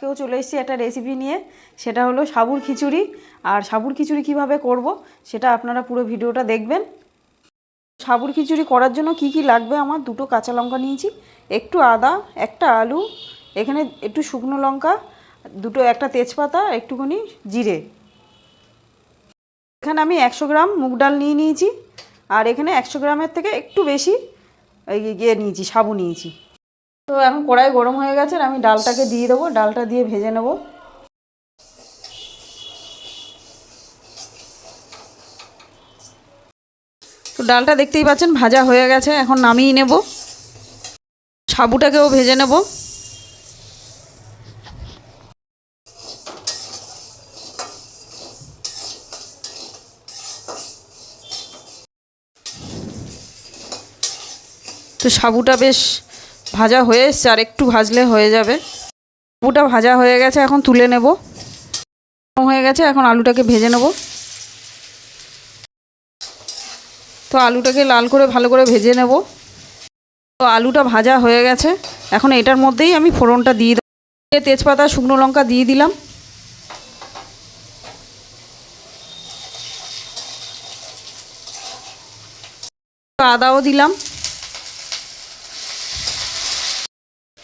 কেউ চলে এসেছি একটা রেসিপি নিয়ে। সেটা হলো সাবুর খিচুড়ি। আর সাবুর খিচুড়ি কীভাবে করব, সেটা আপনারা পুরো ভিডিওটা দেখবেন। সাবুর খিচুড়ি করার জন্য কি কি লাগবে আমার? দুটো কাঁচা লঙ্কা নিয়েছি, একটু আদা, একটা আলু, এখানে একটু শুকনো লঙ্কা, দুটো একটা তেজপাতা, একটুখানি জিরে। এখানে আমি একশো গ্রাম মুগ ডাল নিয়ে নিয়েছি, আর এখানে একশো গ্রামের থেকে একটু বেশি ইয়ে নিয়েছি, সাবু নিয়েছি। তো এখন কড়াই গরম হয়ে গেছে আর আমি ডালটাকে দিয়ে দেবো, ডালটা দিয়ে ভেজে নেব। তো ডালটা দেখতেই পাচ্ছেন ভাজা হয়ে গেছে, এখন নামিয়ে নেব। সাবুটাকেও ভেজে নেব। তো সাবুটা বেশ ভাজা হয়ে এসছে, আর একটু ভাজলে হয়ে যাবে। সাবুটা ভাজা হয়ে গেছে, এখন তুলে নেব। হয়ে গেছে, এখন আলুটাকে ভেজে নেব। তো আলুটাকে লাল করে ভালো করে ভেজে নেব। তো আলুটা ভাজা হয়ে গেছে, এখন এটার মধ্যেই আমি ফোড়নটা দিয়ে দেবো। তেজপাতা, শুকনো লঙ্কা দিয়ে দিলাম। আদাও দিলাম।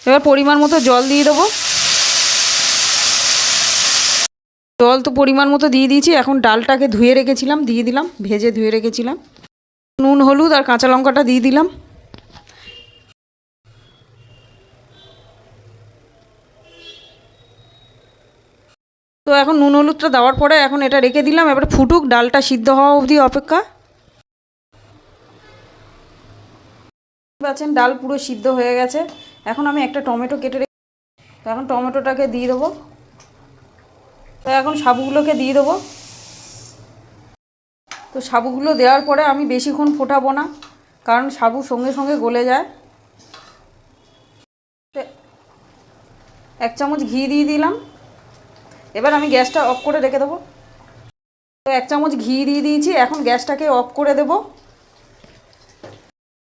এবার পরিমাণ মতো জল দিয়ে দেবো। জল তো পরিমাণ মতো দিয়ে দিয়েছি, এখন ডালটাকে ধুয়ে রেখেছিলাম, দিয়ে দিলাম, ভেজে ধুয়ে রেখেছিলাম। নুন, হলুদ আর কাঁচা লঙ্কাটা দিয়ে দিলাম। তো এখন নুন, হলুদটা দেওয়ার পরে এখন এটা রেখে দিলাম, এবার ফুটুক, ডালটা সিদ্ধ হওয়া অবধি অপেক্ষা। পাচ্ছেন, ডাল পুরো সিদ্ধ হয়ে গেছে। এখন আমি একটা টমেটো কেটে রেখে তো এখন টমেটোটাকে দিয়ে দেবো। তো এখন সাবুগুলোকে দিয়ে দেবো। তো সাবুগুলো দেওয়ার পরে আমি বেশিক্ষণ ফোটাবো না, কারণ সাবু সঙ্গে সঙ্গে গলে যায়। এক চামচ ঘি দিয়ে দিলাম। এবার আমি গ্যাসটা অফ করে রেখে দেবো। তো এক চামচ ঘি দিয়ে দিয়েছি, এখন গ্যাসটাকে অফ করে দেবো।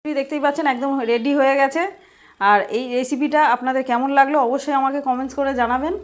দেখতেই পাচ্ছেন একদম রেডি হয়ে গেছে। আর এই রেসিপিটা আপনাদের কেমন লাগল অবশ্যই আমাকে কমেন্টস করে জানাবেন।